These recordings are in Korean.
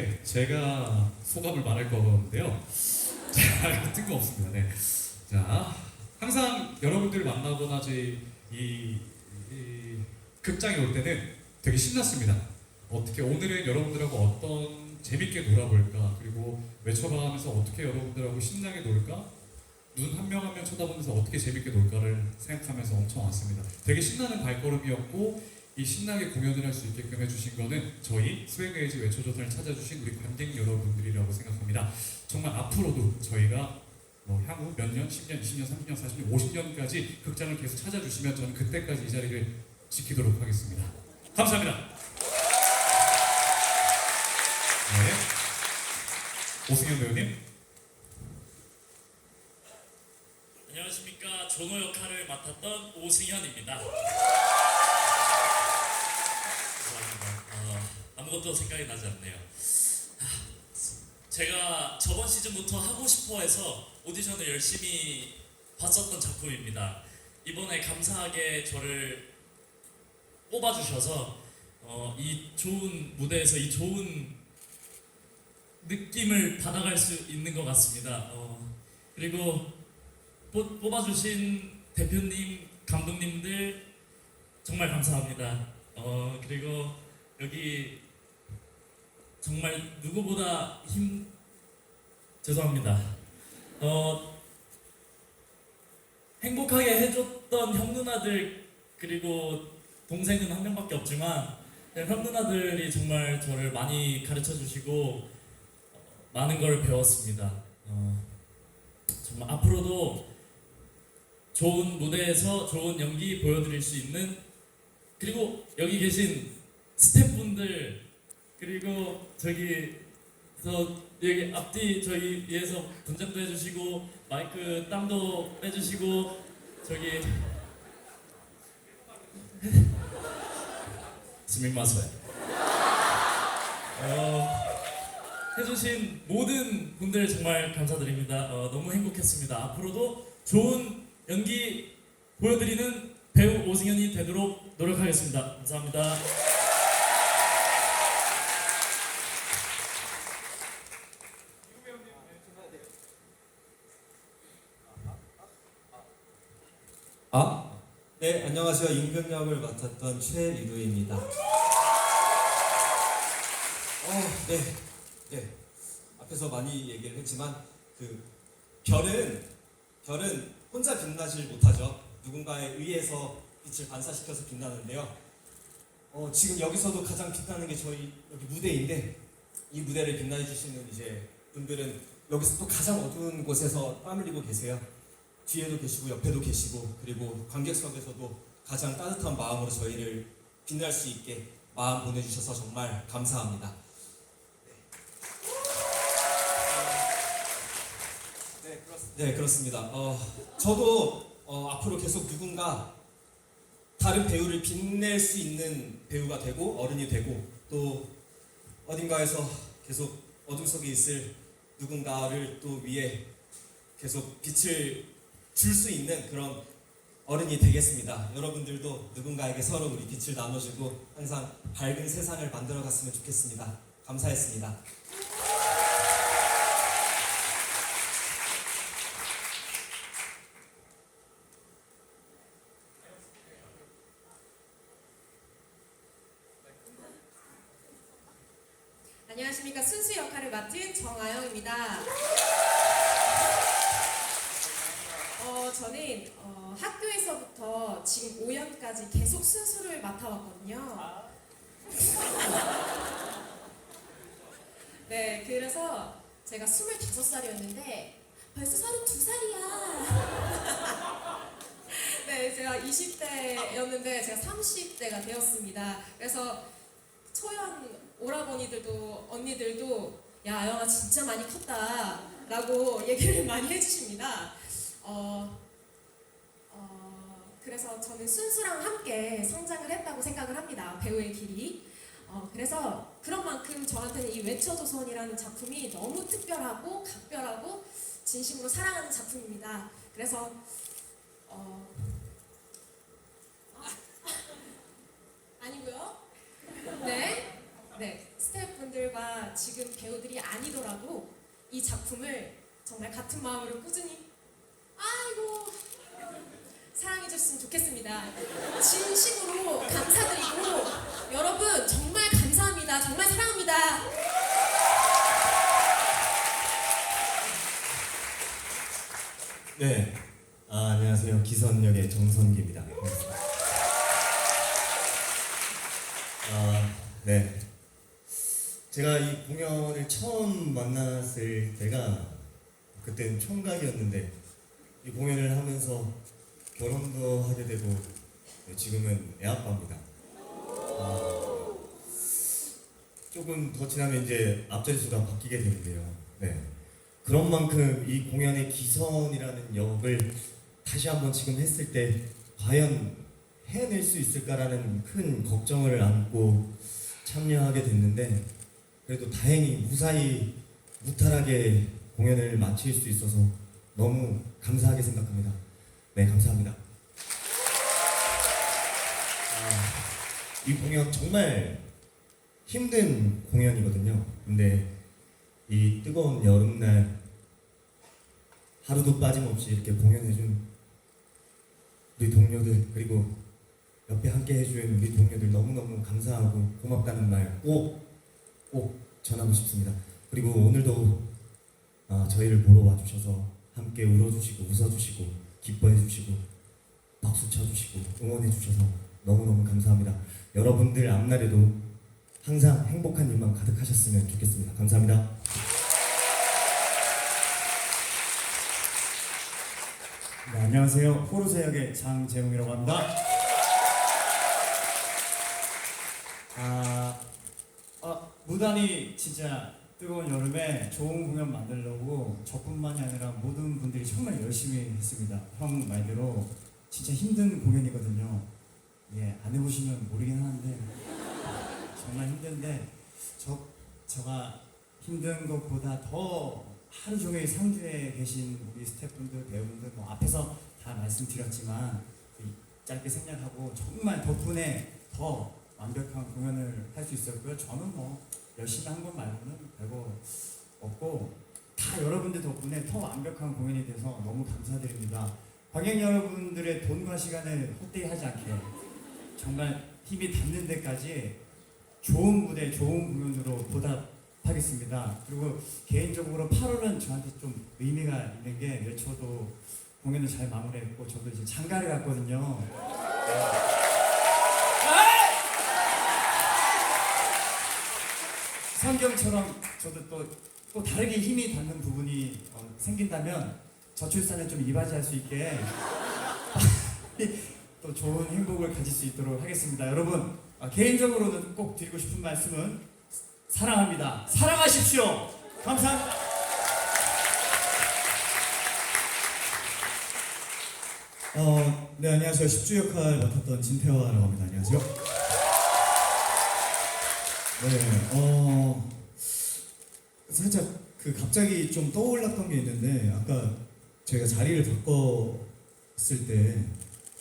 네, 제가 소감을 말할 거는데요. 자, 뜬금없습니다. 네. 자, 항상 여러분들 만나거나 이, 이 극장에 올 때는 되게 신났습니다. 어떻게 오늘은 여러분들하고 어떤 재밌게 놀아볼까 그리고 외쳐봐 하면서 어떻게 여러분들하고 신나게 놀까 눈 한 명 한 명 쳐다보면서 어떻게 재밌게 놀까를 생각하면서 엄청 왔습니다. 되게 신나는 발걸음이었고 이 신나게 공연을 할 수 있게끔 해주신 거는 저희 스웨그에이지 외쳐조선을 찾아주신 우리 관객 여러분들이라고 생각합니다. 정말 앞으로도 저희가 뭐 향후 몇 년, 10년, 20년, 30년, 40년, 50년까지 극장을 계속 찾아주시면 저는 그때까지 이 자리를 지키도록 하겠습니다. 감사합니다. 네. 오승현 배우님. 안녕하십니까 조노 역할을 맡았던 오승현입니다. 아무것도 생각이 나지 않네요. 하, 제가 저번 시즌부터 하고 싶어 해서 오디션을 열심히 봤었던 작품입니다. 이번에 감사하게 저를 뽑아주셔서 어, 이 좋은 무대에서 이 좋은 느낌을 받아갈 수 있는 것 같습니다. 어, 그리고 뽑- 뽑아주신 대표님, 감독님들 정말 감사합니다. 어 그리고 여기 정말 누구보다 힘 죄송합니다. 어 행복하게 해줬던 형 누나들 그리고 동생은 한 명밖에 없지만 형 누나들이 정말 저를 많이 가르쳐 주시고 어, 많은 걸 배웠습니다. 어, 정말 앞으로도 좋은 무대에서 좋은 연기 보여드릴 수 있는 그리고 여기 계신 스태프분들 그리고 저기 저 여기 앞뒤 저기 위에서 분장도 해주시고 마이크 땀도 빼주시고 저기 스미마세 어, 해주신 모든 분들 정말 감사드립니다. 어, 너무 행복했습니다. 앞으로도 좋은 연기 보여드리는 배우 오승현이 되도록 노력하겠습니다. 감사합니다. 아, 네, 안녕하세요. 임금역을 맡았던 최유도입니다. 어, 네, 네. 앞에서 많이 얘기를 했지만 그 별은 별은 혼자 빛나질 못하죠. 누군가에 의해서 빛을 반사시켜서 빛나는데요. 어, 지금 여기서도 가장 빛나는 게 저희 여기 무대인데 이 무대를 빛나해 주시는 이제 분들은 여기서 또 가장 어두운 곳에서 땀 흘리고 계세요. 뒤에도 계시고 옆에도 계시고 그리고 관객석에서도 가장 따뜻한 마음으로 저희를 빛날 수 있게 마음 보내주셔서 정말 감사합니다. 네, 그렇, 네 그렇습니다. 어, 저도 어, 앞으로 계속 누군가 다른 배우를 빛낼 수 있는 배우가 되고 어른이 되고 또 어딘가에서 계속 어둠 속에 있을 누군가를 또 위해 계속 빛을 줄 수 있는 그런 어른이 되겠습니다. 여러분들도 누군가에게 서로 우리 빛을 나눠주고 항상 밝은 세상을 만들어 갔으면 좋겠습니다. 감사했습니다. 안녕하십니까 순수 역할을 맡은 정아영입니다. 저는 어, 학교에서부터 지금 5년까지 계속 순수를 맡아왔거든요. 네, 그래서 제가 25살이었는데 벌써 32살이야. 네, 제가 20대였는데 제가 30대가 되었습니다. 그래서 초연 오라버니들도 언니들도 야 아영아 진짜 많이 컸다 라고 얘기를 많이 해주십니다. 어, 어, 그래서 저는 순수랑 함께 성장을 했다고 생각을 합니다. 배우의 길이. 어, 그래서 그런 만큼 저한테는 이 외쳐조선이라는 작품이 너무 특별하고 각별하고 진심으로 사랑하는 작품입니다. 그래서 어, 아, 아니고요. 네. 네, 스태프분들과 지금 배우들이 아니더라도 이 작품을 정말 같은 마음으로 꾸준히 아이고 사랑해줬으면 좋겠습니다. 진심으로 감사드리고 여러분 정말 감사합니다. 정말 사랑합니다. 네. 아, 안녕하세요. 기선역의 정선기입니다. 아, 네. 제가 이 공연을 처음 만났을 때가 그때는 총각이었는데 이 공연을 하면서 결혼도 하게 되고 네, 지금은 애아빠입니다. 아, 조금 더 지나면 이제 앞자리수가 바뀌게 되는데요. 네. 그런 만큼 이 공연의 기선이라는 역을 다시 한번 지금 했을 때 과연 해낼 수 있을까라는 큰 걱정을 안고 참여하게 됐는데 그래도 다행히 무사히 무탈하게 공연을 마칠 수 있어서 너무 감사하게 생각합니다. 네, 감사합니다. 아, 이 공연 정말 힘든 공연이거든요. 근데 이 뜨거운 여름날 하루도 빠짐없이 이렇게 공연해준 우리 동료들 그리고 옆에 함께 해준 우리 동료들 너무너무 감사하고 고맙다는 말 꼭 꼭 전하고 싶습니다. 그리고 오늘도 아, 저희를 보러 와주셔서 함께 울어주시고 웃어주시고 기뻐해 주시고 박수 쳐주시고 응원해 주셔서 너무너무 감사합니다. 여러분들 앞날에도 항상 행복한 일만 가득하셨으면 좋겠습니다. 감사합니다. 네, 안녕하세요. 포르세 역의 장재웅이라고 합니다. 아, 아, 무단히 진짜 뜨거운 여름에 좋은 공연 만들려고 저뿐만이 아니라 모든 분들이 정말 열심히 했습니다. 형 말대로 진짜 힘든 공연이거든요. 예, 안 해보시면 모르긴 하는데 정말 힘든데 저 저가 힘든 것보다 더 하루 종일 상주에 계신 우리 스태프분들, 배우분들 뭐 앞에서 다 말씀드렸지만 그 짧게 생략하고 정말 덕분에 더 완벽한 공연을 할 수 있었고요. 저는 뭐 열심히 한 것 말고는 별거 없고 다 여러분들 덕분에 더 완벽한 공연이 돼서 너무 감사드립니다. 관객 여러분들의 돈과 시간을 헛되이 하지 않게 정말 힘이 닿는 데까지 좋은 무대, 좋은 공연으로 보답하겠습니다. 그리고 개인적으로 8월은 저한테 좀 의미가 있는 게 외쳐도 공연을 잘 마무리했고 저도 이제 장가를 갔거든요. 성경처럼 저도 또, 또 다르게 힘이 닿는 부분이 어, 생긴다면 저출산을 좀 이바지할 수 있게 또 좋은 행복을 가질 수 있도록 하겠습니다. 여러분 아, 개인적으로는 꼭 드리고 싶은 말씀은 사랑합니다. 사랑하십시오. 감사합니다. 어, 네 안녕하세요. 십주 역할 맡았던 진태화라고 합니다. 안녕하세요. 네, 어 살짝 그 갑자기 좀 떠올랐던 게 있는데 아까 저희가 자리를 바꿨을 때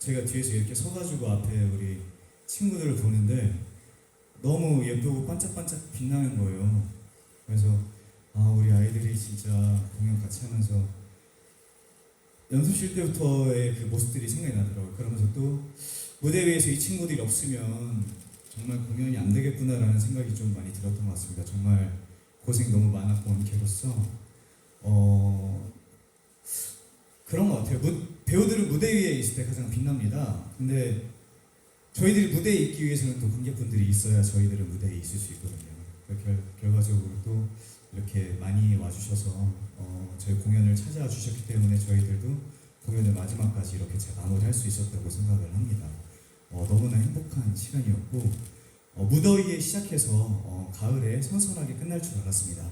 제가 뒤에서 이렇게 서가지고 앞에 우리 친구들을 보는데 너무 예쁘고 반짝반짝 빛나는 거예요. 그래서 아 우리 아이들이 진짜 공연 같이 하면서 연습실 때부터의 그 모습들이 생각이 나더라고요. 그러면서 또 무대 위에서 이 친구들이 없으면 정말 공연이 안 되겠구나라는 생각이 좀 많이 들었던 것 같습니다. 정말 고생 너무 많았고 원캐로서 어 그런 것 같아요. 무, 배우들은 무대 위에 있을 때 가장 빛납니다. 근데 저희들이 무대에 있기 위해서는 또 관객분들이 있어야 저희들은 무대에 있을 수 있거든요. 결, 결과적으로 또 이렇게 많이 와주셔서 어, 저희 공연을 찾아와 주셨기 때문에 저희들도 공연을 마지막까지 이렇게 잘 마무리할 수 있었다고 생각을 합니다. 어, 너무나 행복한 시간이었고 어, 무더위에 시작해서 어, 가을에 선선하게 끝날 줄 알았습니다.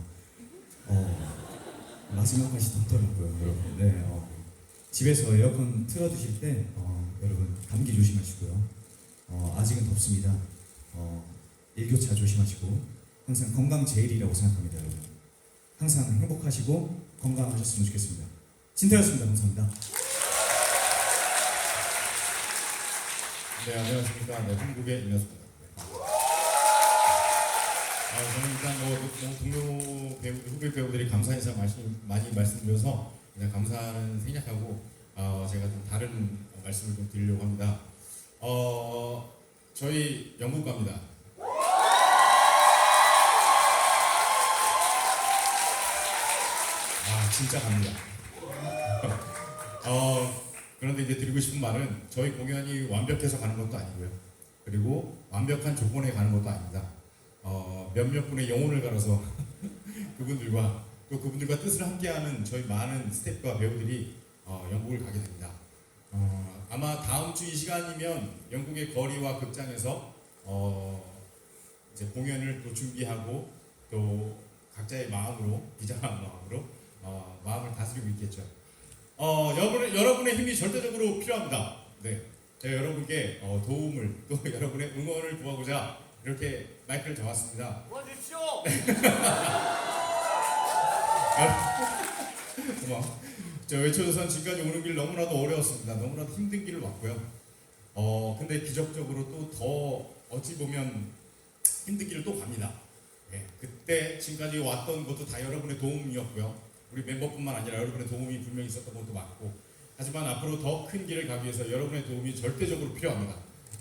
어, 마지막까지 덥더라고요, 여러분. 네, 어, 집에서 에어컨 틀어두실 때 어, 여러분 감기 조심하시고요. 어, 아직은 덥습니다. 어, 일교차 조심하시고 항상 건강 제일이라고 생각합니다, 여러분. 항상 행복하시고 건강하셨으면 좋겠습니다. 진태였습니다. 감사합니다. 네, 안녕하십니까. 네, 한국의 임현수입니다. 아, 저는 일단 뭐, 뭐 동료 배우, 후배 배우들이 감사 인사 말씀, 많이 말씀드려서 그냥 감사는 생략하고 어, 제가 좀 다른 말씀을 좀 드리려고 합니다. 어, 저희 영국 갑니다. 아, 진짜 갑니다. 어, 그런데 이제 드리고 싶은 말은 저희 공연이 완벽해서 가는 것도 아니고요. 그리고 완벽한 조건에 가는 것도 아닙니다. 어, 몇몇 분의 영혼을 갈아서 그분들과 또 그분들과 뜻을 함께하는 저희 많은 스태프와 배우들이 어, 영국을 가게 됩니다. 어, 아마 다음 주 이 시간이면 영국의 거리와 극장에서 어, 이제 공연을 또 준비하고 또 각자의 마음으로 비장한 마음으로 어, 마음을 다스리고 있겠죠. 어, 여러분의, 여러분의 힘이 절대적으로 필요합니다. 네, 제가 여러분께 어, 도움을 또 여러분의 응원을 구하고자 이렇게 마이크를 잡았습니다. 도와주십시오. 고마워. 저 외쳐조선 지금까지 오는 길 너무나도 어려웠습니다. 너무나도 힘든 길을 왔고요. 어 근데 기적적으로 또 더 어찌 보면 힘든 길을 또 갑니다. 예, 그때 지금까지 왔던 것도 다 여러분의 도움이었고요. 우리 멤버뿐만 아니라 여러분의 도움이 분명히 있었던 것도 맞고 하지만 앞으로 더 큰 길을 가기 위해서 여러분의 도움이 절대적으로 필요합니다.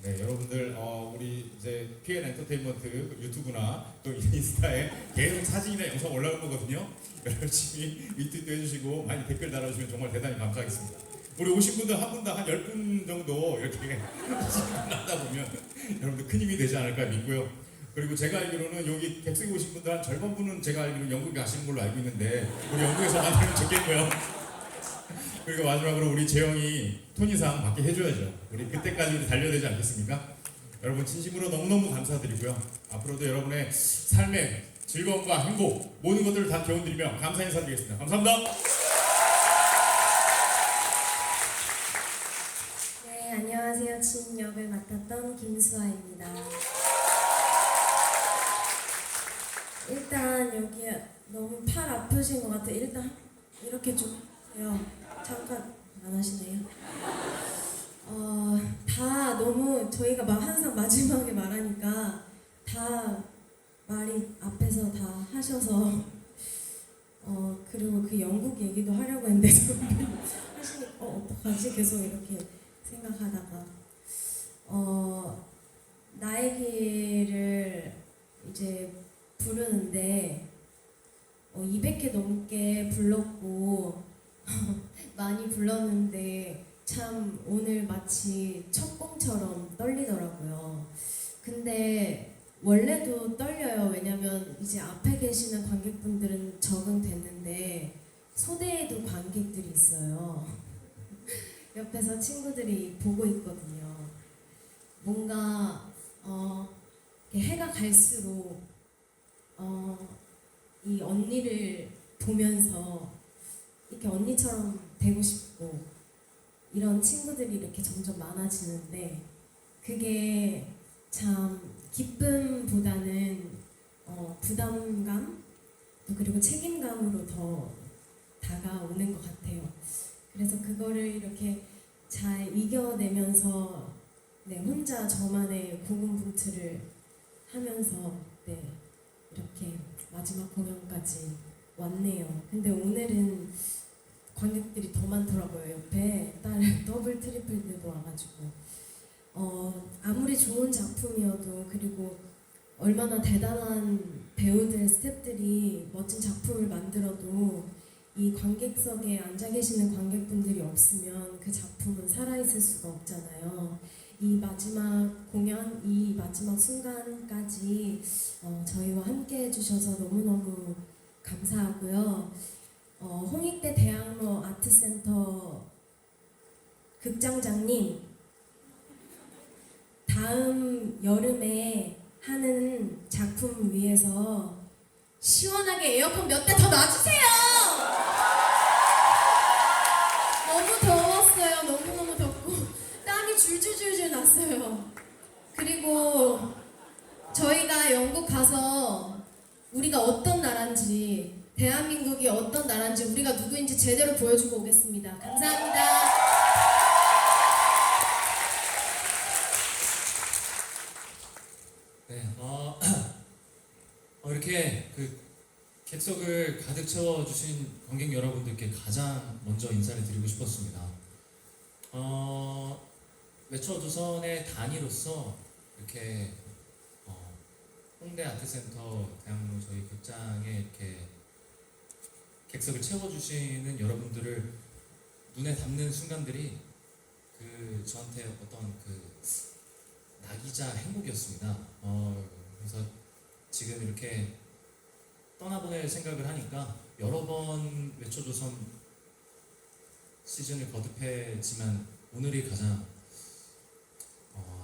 네, 여러분들 어, 우리 이제 PN 엔터테인먼트 유튜브나 또 인스타에 계속 사진이나 영상 올라올 거거든요. 열심히 리트윗도 해주시고 많이 댓글 달아주시면 정말 대단히 감사하겠습니다. 우리 오신 분들 한 분당 한열분 정도 이렇게 하다 보면 여러분들 큰 힘이 되지 않을까 믿고요. 그리고 제가 알기로는 여기 객석에 오신 분들 한 절반 분은 제가 알기로는 영국에 가시는 걸로 알고 있는데 우리 영국에서 만나면 좋겠고요. 그리고 마지막으로 우리 재영이 토니상 받게 해줘야죠. 우리 그때까지 우리 달려야 되지 않겠습니까? 여러분 진심으로 너무너무 감사드리고요. 앞으로도 여러분의 삶의 즐거움과 행복 모든 것들을 다 기원드리며 감사 인사드리겠습니다. 감사합니다. 네, 안녕하세요. 진 역을 맡았던 김수아입니다. 일단 여기 너무 팔 아프신 것 같아요. 일단 이렇게 좀 해요. 잠깐 안 하시네요. 어, 다 너무 저희가 막 항상 마지막에 말하니까 다 말이 앞에서 다 하셔서 어 그리고 그 영국 얘기도 하려고 했는데 하시니까 어 어떡하지 계속 이렇게 생각하다가 어 나의 길을 이제 부르는데 어, 200회 넘게 불렀고 많이 불렀는데 참 오늘 마치 첫 공처럼 떨리더라고요. 근데 원래도 떨려요. 왜냐면 이제 앞에 계시는 관객분들은 적응됐는데 소대에도 관객들이 있어요. 옆에서 친구들이 보고 있거든요. 뭔가 어, 해가 갈수록 어, 이 언니를 보면서 이렇게 언니처럼 되고 싶고 이런 친구들이 이렇게 점점 많아지는데 그게 참 기쁨보다는 어, 부담감 또 그리고 책임감으로 더 다가오는 것 같아요. 그래서 그거를 이렇게 잘 이겨내면서 네, 혼자 저만의 고군분투를 하면서 네, 이렇게 마지막 공연까지 왔네요. 근데 오늘은 관객들이 더 많더라고요. 옆에 딸 더블 트리플들도 와가지고 어, 아무리 좋은 작품이어도 그리고 얼마나 대단한 배우들 스태프들이 멋진 작품을 만들어도 이 관객석에 앉아 계시는 관객분들이 없으면 그 작품은 살아있을 수가 없잖아요. 이 마지막 공연, 이 마지막 순간까지 어, 저희와 함께 해주셔서 너무너무 감사하고요. 어, 홍익대 대학로 아트센터 극장장님, 다음 여름에 하는 작품 위해서 시원하게 에어컨 몇 대 더 놔주세요. 그리고 저희가 영국 가서 우리가 어떤 나라인지 대한민국이 어떤 나라인지 우리가 누구인지 제대로 보여주고 오겠습니다. 감사합니다. 네, 어, 어, 이렇게 그 객석을 가득 채워주신 관객 여러분들께 가장 먼저 인사를 드리고 싶었습니다. 어, 외쳐조선의 단위로서 이렇게 어, 홍대 아트센터 대학로 저희 극장에 이렇게 객석을 채워주시는 여러분들을 눈에 담는 순간들이 그 저한테 어떤 그 낙이자 행복이었습니다. 어, 그래서 지금 이렇게 떠나보낼 생각을 하니까 여러 번 외쳐조선 시즌을 거듭했지만 오늘이 가장 어,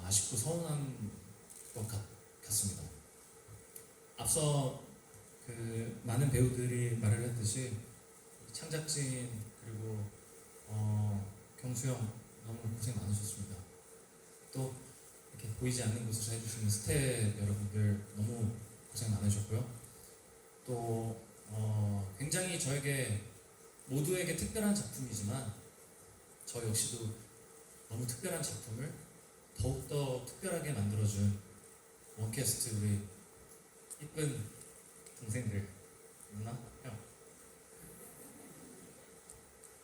아쉽고 서운한 것 같, 같습니다. 앞서 그 많은 배우들이 말을 했듯이 창작진 그리고 어, 경수 형 너무 고생 많으셨습니다. 또 이렇게 보이지 않는 곳에서 해주시는 스태 여러분들 너무 고생 많으셨고요. 또 어, 굉장히 저에게 모두에게 특별한 작품이지만 저 역시도 너무 특별한 작품을 더욱더 특별하게 만들어준 원캐스트 우리 이쁜 동생들. 누나? 형.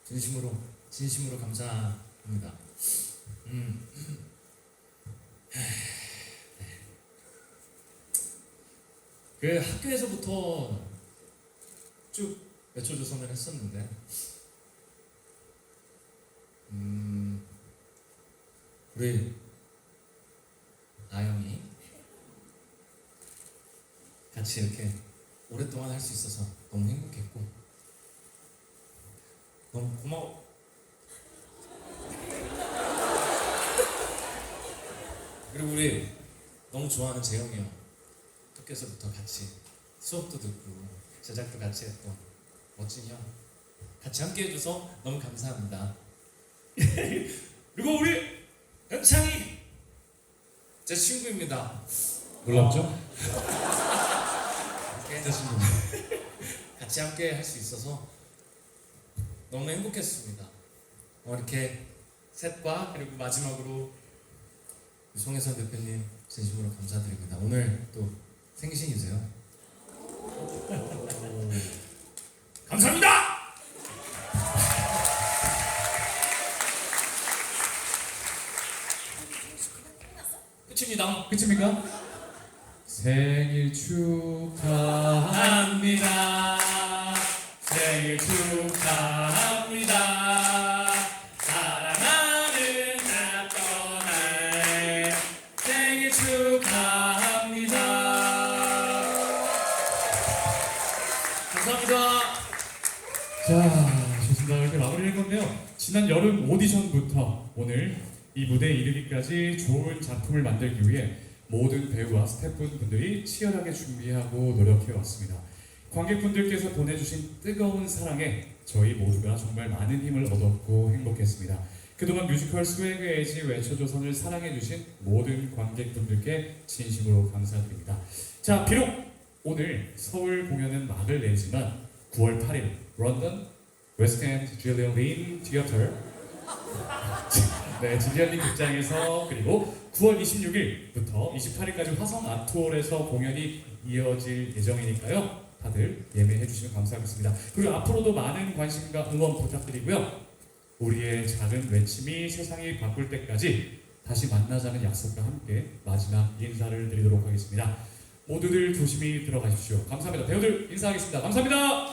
진심으로 진심으로 감사합니다. 음. 그 학교에서부터 쭉 외쳐조선을 했었는데. 음. 우리 아영이 같이 이렇게 오랫동안 할 수 있어서 너무 행복했고 너무 고마워. 그리고 우리 너무 좋아하는 재영이 형 학교에서부터 같이 수업도 듣고 제작도 같이 했던 멋진 형 같이 함께 해줘서 너무 감사합니다. 그리고 우리 연창이 제 친구입니다. 놀랍죠? 제 친구 같이 함께 할 수 있어서 너무 행복했습니다. 어, 이렇게 셋과 그리고 마지막으로 송혜선 대표님 진심으로 감사드립니다. 오늘 또 생신이세요. 감사합니다 끝입니다 끝입니까? 생일 축하합니다. 생일 축하합니다. 사랑하는 나떠날 생일 축하합니다. 감사합니다 자, 좋습니다. 이렇게 마무리할 건데요. 지난 여름 오디션부터 오늘 이 무대에 이르기까지 좋은 작품을 만들기 위해 모든 배우와 스태프분들이 치열하게 준비하고 노력해 왔습니다. 관객분들께서 보내주신 뜨거운 사랑에 저희 모두가 정말 많은 힘을 얻었고 행복했습니다. 그동안 뮤지컬 스웨그 에이지 외쳐조선을 사랑해주신 모든 관객분들께 진심으로 감사드립니다. 자, 비록 오늘 서울 공연은 막을 내지만 9월 8일 런던 웨스트엔드 줄리언 린 티어터 네, 린 극장에서 그리고 9월 26일부터 28일까지 화성 아트홀에서 공연이 이어질 예정이니까요. 다들 예매해 주시면 감사하겠습니다. 그리고 앞으로도 많은 관심과 응원 부탁드리고요. 우리의 작은 외침이 세상이 바꿀 때까지 다시 만나자는 약속과 함께 마지막 인사를 드리도록 하겠습니다. 모두들 조심히 들어가십시오. 감사합니다. 배우들 인사하겠습니다. 감사합니다.